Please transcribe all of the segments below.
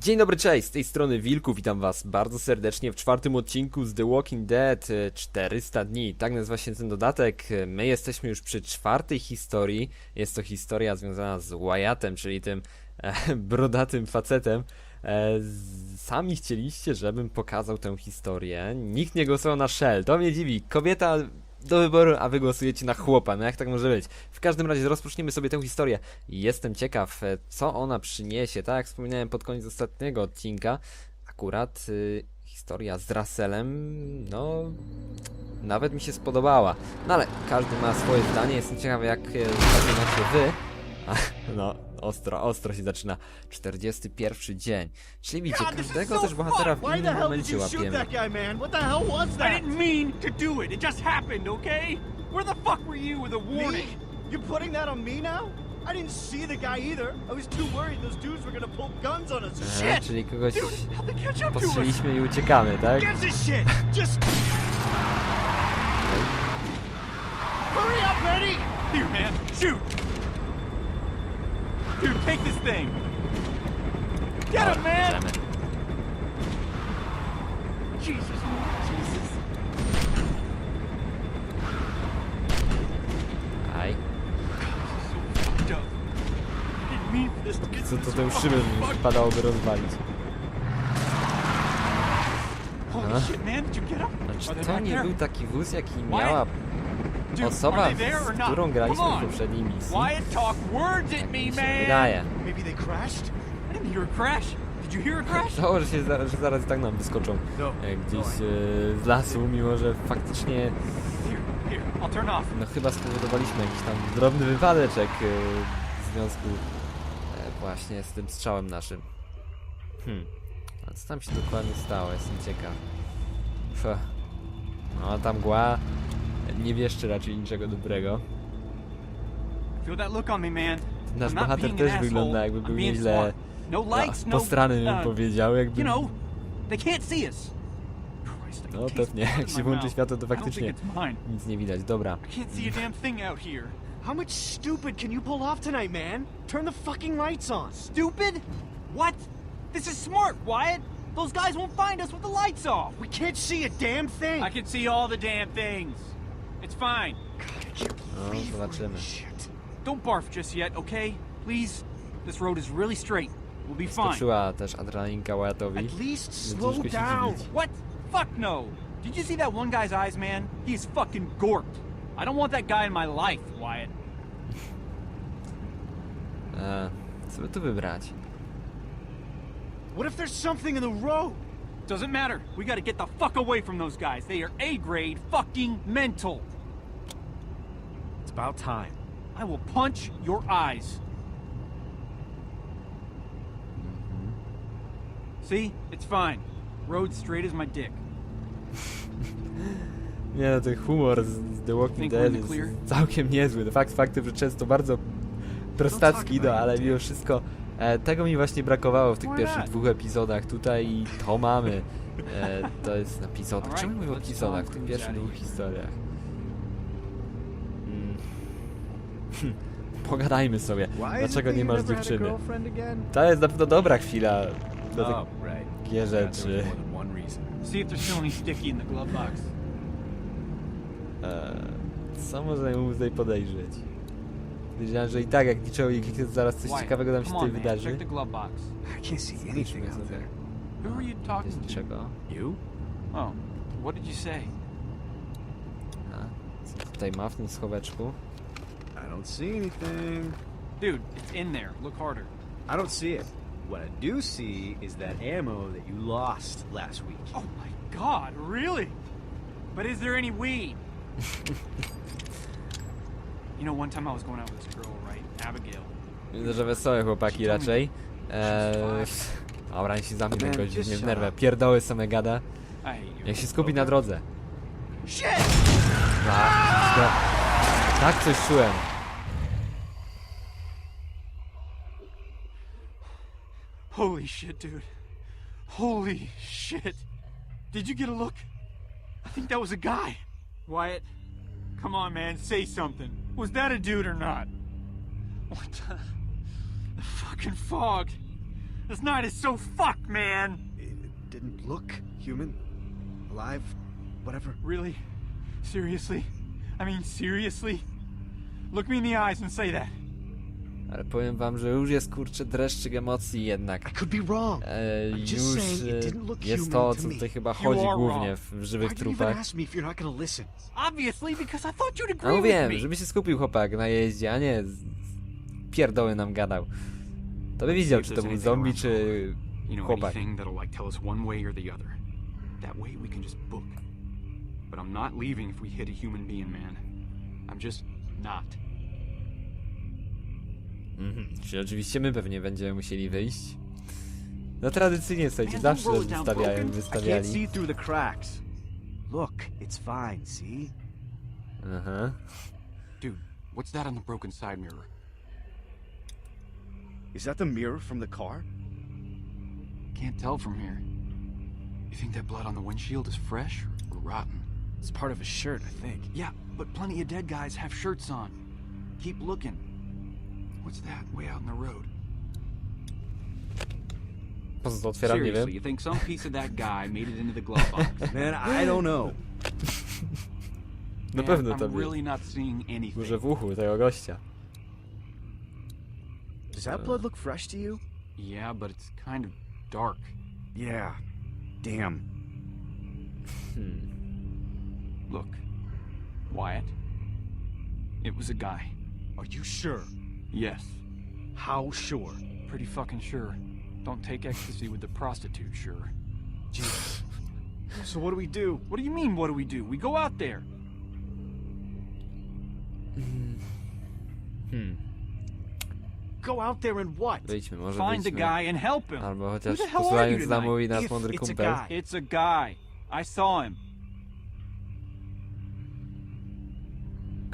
Dzień dobry, cześć, z tej strony Wilku, witam was bardzo serdecznie w czwartym odcinku z The Walking Dead e, 400 dni, tak nazywa się ten dodatek. E, My jesteśmy już przy czwartej historii, jest to historia związana z Wyattem, czyli tym e, brodatym facetem. E, sami chcieliście, żebym pokazał tę historię, nikt nie głosował na Shell, to mnie dziwi, kobieta do wyboru, a wy głosujecie na chłopa, no jak tak może być? W każdym razie rozpoczniemy sobie tę historię. Jestem ciekaw, e, co ona przyniesie. Tak jak wspominałem pod koniec ostatniego odcinka, akurat y, historia z Russellem, no, nawet mi się spodobała. No ale każdy ma swoje zdanie. Jestem ciekaw, jak e, zaczynacie wy. A, no, ostro, ostro się zaczyna. 41 dzień. Czyli widzicie, każdego też bohatera w innym momencie łapiemy. I didn't mean to do it. It just happened, okay? Where the fuck were you with a warning? Me? You're putting that on me now? I didn't see the guy either. I was too worried those dudes were gonna pull guns on us. Shit! czyli kogoś postrzeliliśmy i uciekamy, tak? Get this shit! Just hurry up, Eddie! Here, man, shoot! Dude, take this thing. Get him, man! Bierzemy. Jesus, Jesus. Aj. So fucked up. I didn't mean for this to get Co to so tę fucking szybę fucked. wypadałoby rozwalić? Holy Huh? shit, man, did you get him? Znaczy, to nie był taki wóz, jaki miała osoba, z którą graliśmy w poprzedniej misji. Me, Mi się wydaje. To, że, się, za- że zaraz i tak nam wyskoczą No. e, gdzieś e, z lasu, mimo że faktycznie no chyba spowodowaliśmy jakiś tam drobny wypadeczek e, w związku właśnie z tym strzałem naszym. Hmm. A co tam się dokładnie stało? Jestem ciekaw. Pff. No ta mgła nie wieszczy raczej niczego dobrego. Nasz bohater też wygląda jakby był nieźle. No no, postrany bym uh, powiedział, jakby... No pewnie, jak się włączy światło, to faktycznie nic nie widać. Dobra. How much stupid can you pull off tonight, man? Turn the fucking lights on. Stupid? What? This is smart, Wyatt. Those guys won't find us with the lights off. We can't see a damn thing. I can see all the damn things. It's fine. Oh, no, zobaczymy. Shit. Don't barf just yet, okay? Please. This road is really straight. We'll be fine. Skoczyła uh, też adrenalinka Wyattowi. At least slow down. What? Fuck no. Did you see that one guy's eyes, man? He's fucking gorked. I don't want that guy in my life, Wyatt. E, co by tu wybrać? What if there's something in the road? Doesn't matter. We gotta get the fuck away from those guys. They are A grade fucking mental. It's about time. I will punch your eyes. Mm-hmm. See? It's fine. Road straight as my dick. Nie no, ten humor z, The Walking Dead the jest clear? całkiem niezły. Fakt faktem, że często bardzo prostacki, no ale mimo wszystko e, tego mi właśnie brakowało w tych pierwszych dwóch epizodach. Tutaj to mamy. E, to jest na epizodach. Czemu mówię o epizodach? W tych pierwszych dwóch historiach. Mm. Pogadajmy sobie. Dlaczego nie masz dziewczyny? To jest na pewno dobra chwila do Oh, right. rzeczy. Eee, co można mu tutaj podejrzeć? Wiedziałem, że i tak jak niczego i kliknę, zaraz coś Wyatt, ciekawego nam się come tutaj man. wydarzy. Check the glove box. I can't see anything Spójrzmy out there. Who are you talking Jest to? niczego. You? Oh, what did you say? A, co tutaj ma w tym schoweczku? I don't see anything. Dude, it's in there. Look harder. I don't see it. What I do see is that ammo that you lost last week. Oh my god, really? But is there any weed? you know, one time I was going out with this girl, right? Abigail. Widzę, że wesołe chłopaki raczej. Eee, dobra, niech się zamknę just nie wnerwia. up. Pierdoły same gada. Jak się skupi na drodze. Tak, to- tak coś czułem. Holy shit, dude. Holy shit. Did you get a look? I think that was a guy. Wyatt, come on, man, say something. Was that a dude or not? What the? The fucking fog. This night is so fucked, man! It didn't look human, alive, whatever. Really? Seriously? I mean, seriously? Look me in the eyes and say that. Ale powiem wam, że już jest kurczę dreszczyk emocji jednak. E, już e, jest to, o co tutaj chyba chodzi głównie w, w żywych trupach. mówiłem, me. żeby się skupił chłopak na jeździe, a nie pierdoły nam gadał. To by widział, czy to był zombie, czy chłopak. That way we can just book. But I'm not leaving if we hit a human being, man. I'm just not. Mhm. Czyli oczywiście my pewnie będziemy musieli wyjść. No tradycyjnie, słuchajcie, zawsze nas wystawiają, wystawiali. Look, it's fine, see? Aha. Dude, what's that on the broken side mirror? Is that the mirror from the car? Can't tell from here. You think that blood on the windshield is fresh or rotten? It's part of a shirt, I think. Yeah, but plenty of dead guys have shirts on. Keep looking. What's that way out in the road? Po co to otwieram, nie Seriously, you think some piece of that guy made it into the glove box? Man, I don't know. Na Man, pewno I'm to był. really not seeing anything. Może w uchu tego gościa. Does that blood look fresh to you? Yeah, but it's kind of dark. Yeah. Damn. Hmm. Look, Wyatt. It was a guy. Are you sure? Yes, How sure? pretty fucking sure. Don't take ecstasy with the prostitute, sure. Jesus. So what do we do? What do you mean, what do we do? We go out there. Hmm. Go out there and what? Wyjdźmy, może Find the wyjdźmy. guy and help him. Albo chociaż Who the hell are you nam tonight? mówi nasz If mądry it's a kumpel. guy. It's a guy. I saw him.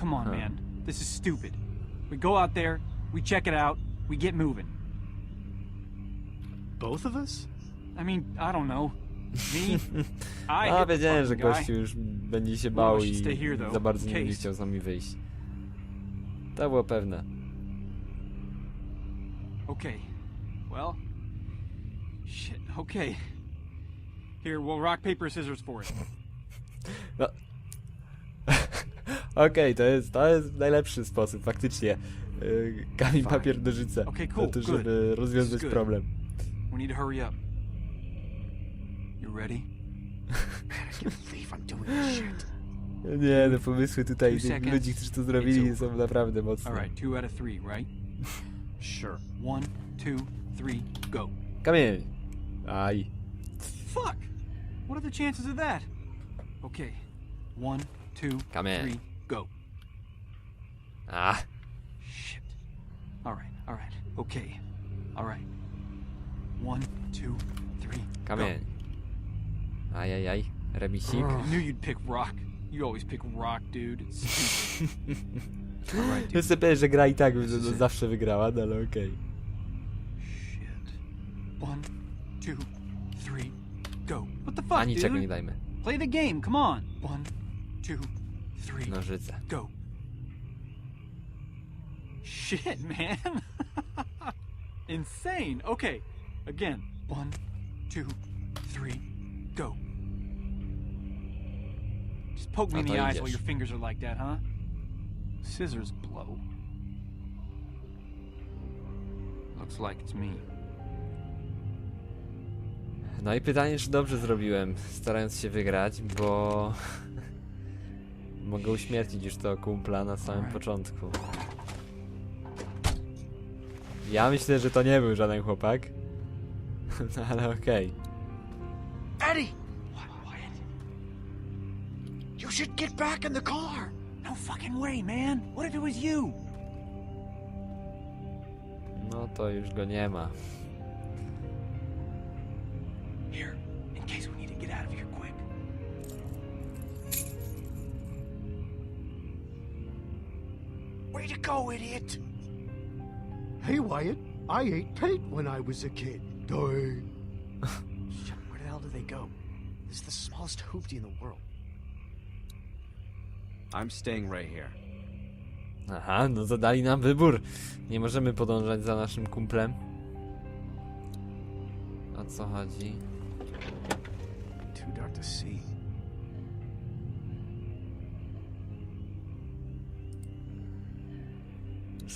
Come on, Huh. man. This is stupid. We go out there, we check it out, we get moving. Both of us? I mean, I don't know. Me? I A, hit the wiedziałem, że fucking guy. gościu już będzie się Well, bał we i should stay here, though, za bardzo in nie będzie case. chciał z nami wyjść. To było pewne. Okay. Well. Shit. Okay. Here, we'll rock, paper, scissors for it. No. Okej, to, jest, to jest najlepszy sposób, faktycznie. Yy, Kamień, Fine. papier, nożyce. Okay, Na cool, to, good. żeby rozwiązać good. problem. We need to hurry up. You ready? I can't believe I'm doing this shit. Nie, no pomysły tutaj Two tych seconds. ludzi, którzy to zrobili It's są naprawdę mocne. Alright, two out of three, right? Sure. One, two, three, go. Kamień! Aj. Fuck! What are the chances of that? Okay. One, two, Come in. Go. A, Shit. Alright, alright. Okay. Alright. One, two, three, kamień. Ajajaj. Remisik. go. I knew you'd pick rock. You always pick rock, dude. Alright, dude. Jest sobie, że gra i tak it. zawsze wygrała, no ale okej. Shit. One, two, three, go. What the fuck, A niczego dude? nie dajmy. Play the game, come on. One, two, Nożyce. go. Shit, man. Insane. Okay. Again. One, two, three, go. Just poke me in the eyes while your fingers are like that, huh? Scissors blow. Looks like it's me. No i pytanie, czy dobrze zrobiłem, starając się wygrać, bo... Mogę uśmiercić już tego kumpla na samym początku. Ja myślę, że to nie był żaden chłopak. No ale okej. Eddie! What? You should get back in the car! No fucking way, man. What if it was you? No to już go nie ma. Way to go, idiot! Hey, Wyatt, I ate paint when I was a kid. Die. Shit, where the hell did they go? This is the smallest hoopty in the world. I'm staying right here. Aha, no to dali nam wybór. Nie możemy podążać za naszym kumplem. o co chodzi. Too dark to see.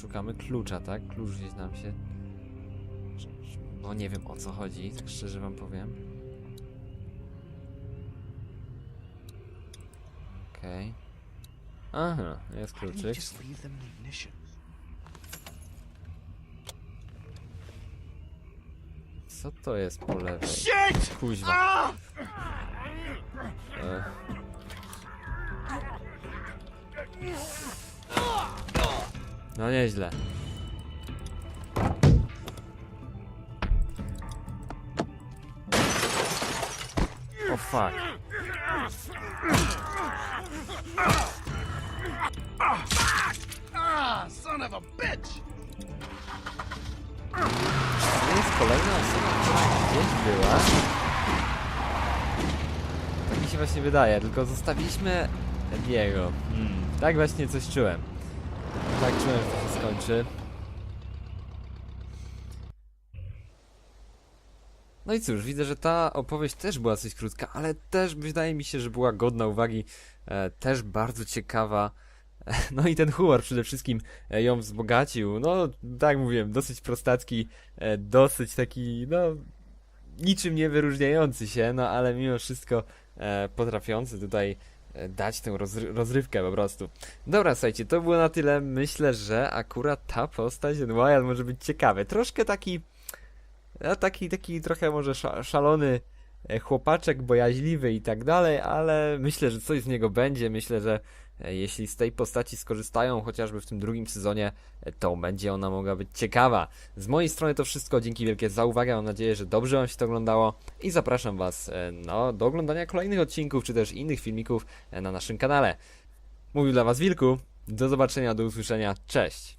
Szukamy klucza, tak? Klucz gdzieś nam się... No nie wiem o co chodzi, tak szczerze wam powiem. Okej. Aha, jest kluczyk. Co to jest po lewej? Kuźwa. E. No nieźle. O fuck. Ah, son of a bitch! To jest kolejna osoba, która gdzieś była. Tak mi się właśnie wydaje, tylko zostawiliśmy Ediego. Hmm, tak właśnie coś czułem. Tak czułem, że to się skończy. No i cóż, widzę, że ta opowieść też była coś krótka, ale też wydaje mi się, że była godna uwagi, e, też bardzo ciekawa. No i ten humor przede wszystkim e, ją wzbogacił. No, tak mówiłem, dosyć prostacki, e, dosyć taki, no, niczym nie wyróżniający się, no ale mimo wszystko e, potrafiący tutaj dać tę rozry- rozrywkę po prostu. Dobra, słuchajcie, to było na tyle. Myślę, że akurat ta postać, Wyatt może być ciekawy. Troszkę taki, no, taki, taki trochę może sza- szalony chłopaczek, bojaźliwy i tak dalej, ale myślę, że coś z niego będzie. Myślę, że e, jeśli z tej postaci skorzystają chociażby w tym drugim sezonie, e, to będzie ona mogła być ciekawa. Z mojej strony to wszystko. Dzięki wielkie za uwagę. Mam nadzieję, że dobrze Wam się to oglądało i zapraszam Was e, no, do oglądania kolejnych odcinków czy też innych filmików e, na naszym kanale. Mówił dla Was Wilku. Do zobaczenia, do usłyszenia. Cześć!